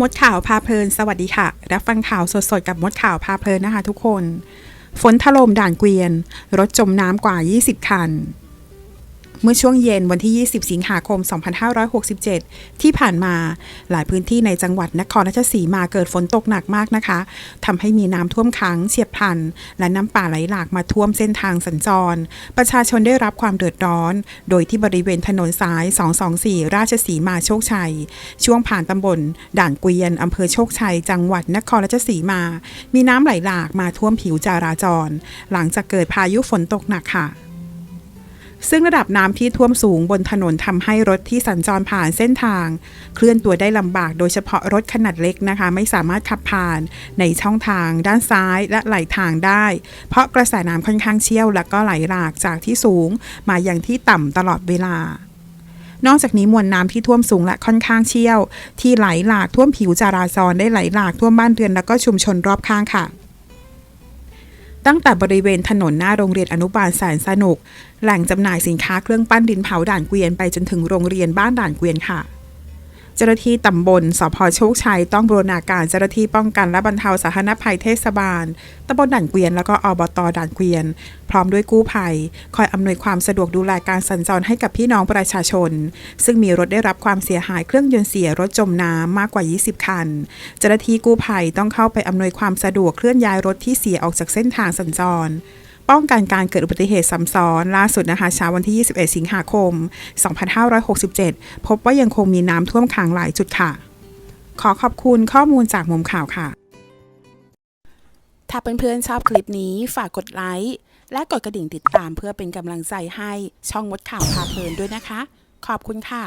มดข่าวพาเพลิน สวัสดีค่ะ รับฟังข่าวสดๆ กับมดข่าวพาเพลินนะคะทุกคน ฝนถล่มด่านเกวียน รถจมน้ำกว่า 20 คัน เมื่อช่วงเย็นวันที่ 20 สิงหาคม 2567 ที่ผ่านมาหลายพื้นที่ในจังหวัดนครราชสีมาเกิดฝนตกหนักมากนะคะทำให้มีน้ำท่วมขังเฉียบพลัน และน้ำป่าไหลหลากมาท่วมเส้นทางสัญจร ประชาชนได้รับความเดือดร้อน โดยที่บริเวณถนนสาย 224 ราชสีมาโชคชัย ช่วงผ่านตำบลด่านเกวียนอำเภอโชคชัย จังหวัดนครราชสีมา มีน้ำไหลหลากมาท่วมผิวจราจร หลังจากเกิดพายุฝนตกหนักค่ะ ซึ่งระดับน้ำที่ท่วมสูงบนถนนทำให้รถที่สัญจรผ่านเส้นทาง เคลื่อนตัวได้ลำบากโดยเฉพาะรถขนาดเล็กนะคะ ไม่สามารถขับผ่านในช่องทาง ด้านซ้ายและไหลทางได้ เพราะกระแสน้ำค่อนข้างเชี่ยว และก็ไหลหลากจากที่สูง มาอย่างที่ต่ำตลอดเวลานอกจากนี้มวลน้ำที่ท่วมสูงและค่อนข้างเชี่ยว ที่ไหลหลากท่วมผิวจราจรได้ไหลหลากท่วมบ้านเรือนแล้วก็ชุมชนรอบข้างค่ะ ตั้งแต่บริเวณถนนหน้าโรงเรียนอนุบาลแสนสนุก แหล่งจำหน่ายสินค้าเครื่องปั้นดินเผาด่านเกวียนไปจนถึงโรงเรียนบ้านด่านเกวียนค่ะ เจ้าหน้าที่ตำบลสพโชคชัยต้องบูรณาการเจ้าหน้าที่ป้องกันและบรรเทาสาธารณภัยเทศบาลตำบลด่านเกวียนแล้วก็อบตด่านเกวียน พร้อมด้วยกู้ภัย คอยอำนวยความสะดวกดูแลการสัญจรให้กับพี่น้องประชาชน ซึ่งมีรถได้รับความเสียหายเครื่องยนต์เสียรถจมน้ำมากกว่า 20 คัน เจ้าหน้าที่กู้ภัยต้องเข้าไปอำนวยความสะดวกเคลื่อนย้ายรถที่เสียออกจากเส้นทางสัญจร ป้องกันการเกิดอุบัติเหตุซ้ำซ้อน ล่าสุดนะคะเช้าวันที่ 21 สิงหาคม 2567 พบว่ายังคงมีน้ำท่วมขังหลายจุดค่ะ ขอขอบคุณข้อมูลจากมุมข่าวค่ะ ถ้าเพื่อนๆชอบคลิปนี้ฝากกดไลค์และกดกระดิ่งติดตามเพื่อเป็นกำลังใจให้ช่องมดข่าวพาเพลินด้วยนะคะ ขอบคุณค่ะ